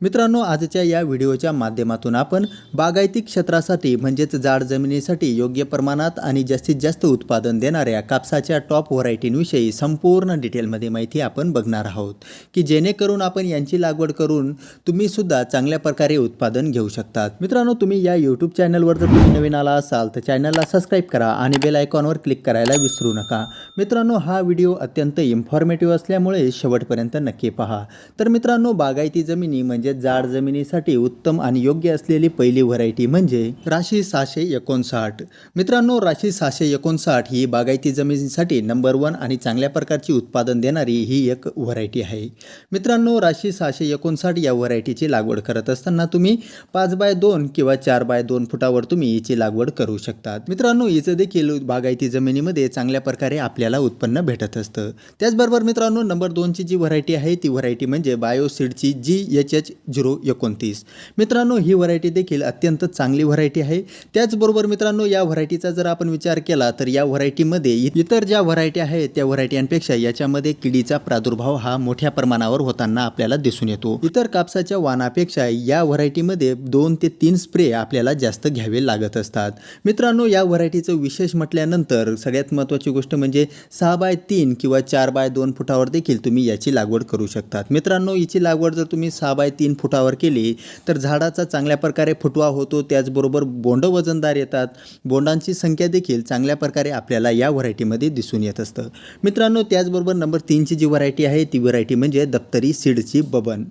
मित्रांनो आजच्या या व्हिडिओच्या माध्यमातून आपण बागायती क्षेत्रासाठी म्हणजेच जाड जमिनीसाठी योग्य प्रमाणात आणि जास्तीत जास्त उत्पादन देणाऱ्या कापसाच्या टॉप व्हरायटींविषयी संपूर्ण डिटेलमध्ये माहिती आपण बघणार आहोत. की जेणेकरून आपण यांची लागवड करून तुम्ही सुद्धा चांगल्या प्रकारे उत्पादन घेऊ शकतात. मित्रांनो तुम्ही या यूट्यूब चॅनलवर जर तुम्ही नवीन आला असाल तर चॅनलला सबस्क्राईब करा आणि बेल आयकॉनवर क्लिक करायला विसरू नका. मित्रांनो हा व्हिडिओ अत्यंत इन्फॉर्मेटिव्ह असल्यामुळे शेवटपर्यंत नक्की पहा. तर मित्रांनो बागायती जमिनी म्हणजे जाड जमिनीसाठी उत्तम आणि योग्य असलेली पहिली व्हरायटी म्हणजे राशी सहाशे एकोणसाठ. मित्रांनो राशी सहाशे एकोणसाठ ही बागायती जमिनीसाठी नंबर वन आणि चांगल्या प्रकारची उत्पादन देणारी ही एक व्हरायटी आहे. मित्रांनो राशी सहाशे एकोणसाठ या व्हरायटीची लागवड करत असताना तुम्ही पाच बाय दोन किंवा चार बाय दोन फुटावर तुम्ही हिची लागवड करू शकतात. मित्रांनो हिचं देखील बागायती जमिनीमध्ये चांगल्या प्रकारे आपल्याला उत्पन्न भेटत असतं. त्याचबरोबर मित्रांनो नंबर दोनची जी व्हरायटी आहे ती व्हरायटी म्हणजे बायोसीडची जी एच एच झिरो एकोणतीस. मित्रांनो ही व्हरायटी देखील अत्यंत चांगली व्हरायटी आहे. त्याचबरोबर मित्रांनो या व्हरायटीचा जर आपण विचार केला तर या व्हरायटीमध्ये इतर ज्या व्हरायटी आहेत त्या व्हरायटींपेक्षा याच्यामध्ये किडीचा प्रादुर्भाव हा मोठ्या प्रमाणावर होताना आपल्याला दिसून येतो. इतर कापसाच्या वाणापेक्षा या व्हरायटीमध्ये दोन ते तीन स्प्रे आपल्याला जास्त घ्यावे लागत असतात. मित्रांनो या व्हरायटीचं विशेष म्हटल्यानंतर सगळ्यात महत्त्वाची गोष्ट म्हणजे सहा बाय तीन किंवा चार बाय दोन फुटावर देखील तुम्ही याची लागवड करू शकतात. मित्रांनो याची लागवड जर तुम्ही सहा बाय तीन फुटावर केली तर झाडाचा चांगल्या प्रकारे फुटवा होतो त्याचबरोबर बोंड वजनदार येतात. बोंडांची संख्या देखील चांगल्या प्रकारे आपल्याला या व्हरायटीमध्ये दिसून येत असतं. मित्रांनो त्याचबरोबर नंबर तीनची जी व्हरायटी आहे ती व्हरायटी म्हणजे दप्तरी सीडची बबन.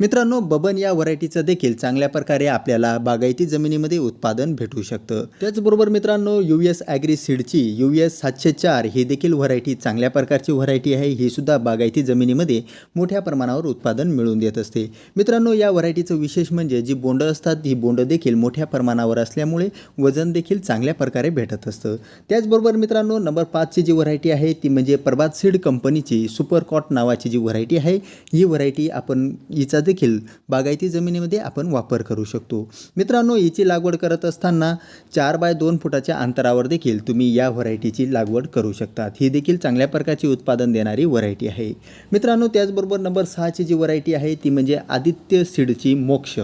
मित्रांनो बबन या व्हरायटीचं देखील चांगल्या प्रकारे आपल्याला बागायती जमिनीमध्ये उत्पादन भेटू शकतं. त्याचबरोबर मित्रांनो यू एस ॲग्री सीडची यू एस सातशे चार ही देखील व्हरायटी चांगल्या प्रकारची व्हरायटी आहे. ही सुद्धा बागायती जमिनीमध्ये मोठ्या प्रमाणावर उत्पादन मिळून देत असते. मित्रांनो या व्हरायटीचं विशेष म्हणजे जी बोंड असतात ही बोंड देखील मोठ्या प्रमाणावर असल्यामुळे वजन देखील चांगल्या प्रकारे भेटत असतं. त्याचबरोबर मित्रांनो नंबर पाचची जी व्हरायटी आहे ती म्हणजे प्रभात सीड कंपनीची सुपर कॉट नावाची जी व्हरायटी आहे ही व्हरायटी आपण हिचा देखील बागायती जमिनीमध्ये आपण वापर करू शकतो. मित्रांनो हिची लागवड करत असताना चार बाय दोन फुटाच्या अंतरावर देखील तुम्ही या व्हरायटीची लागवड करू शकतात. ही देखील चांगल्या प्रकारची उत्पादन देणारी व्हरायटी आहे. मित्रांनो त्याचबरोबर नंबर सहाची जी व्हरायटी आहे ती म्हणजे आदित्य आदित्य सीडची मोक्ष.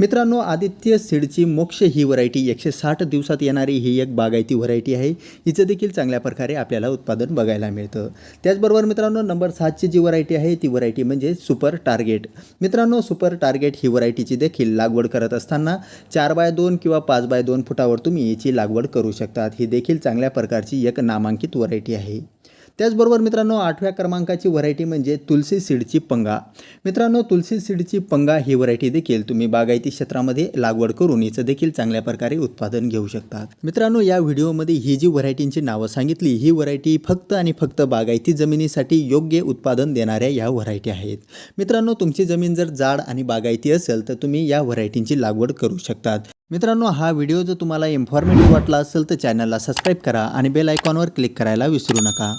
मित्रांनो आदित्य सीडची मोक्ष ही व्हरायटी एकशे साठ दिवसात येणारी ही एक बागायती व्हरायटी आहे. हिचं देखील चांगल्या प्रकारे आपल्याला उत्पादन बघायला मिळतं. त्याचबरोबर मित्रांनो नंबर सातची जी व्हरायटी आहे ती व्हरायटी म्हणजे सुपर टार्गेट मित्रांनो सुपर टार्गेट ही व्हरायटीची देखील लागवड करत असताना चार बाय दोन किंवा पाच बाय दोन फुटावर तुम्ही याची लागवड करू शकतात. ही देखील चांगल्या प्रकारची एक नामांकित व्हरायटी आहे. त्याचबरोबर मित्रांनो आठव्या क्रमांकाची व्हरायटी म्हणजे तुलसी सीडची पंगा. मित्रांनो तुलसी सीडची पंगा ही व्हरायटी देखील तुम्ही बागायती क्षेत्रामध्ये लागवड करून हिचं देखील चांगल्या प्रकारे उत्पादन घेऊ शकतात. मित्रांनो या व्हिडिओमध्ये ही जी व्हरायटींची नावं सांगितली ही व्हरायटी फक्त आणि फक्त बागायती जमिनीसाठी योग्य उत्पादन देणाऱ्या या व्हरायटी आहेत. मित्रांनो तुमची जमीन जर जाड आणि बागायती असेल तर तुम्ही या व्हरायटींची लागवड करू शकतात. मित्रांनो हा व्हिडिओ जर तुम्हाला इन्फॉर्मेटिव्ह वाटला असेल तर चॅनलला सबस्क्राईब करा आणि बेल आयकॉनवर क्लिक करायला विसरू नका.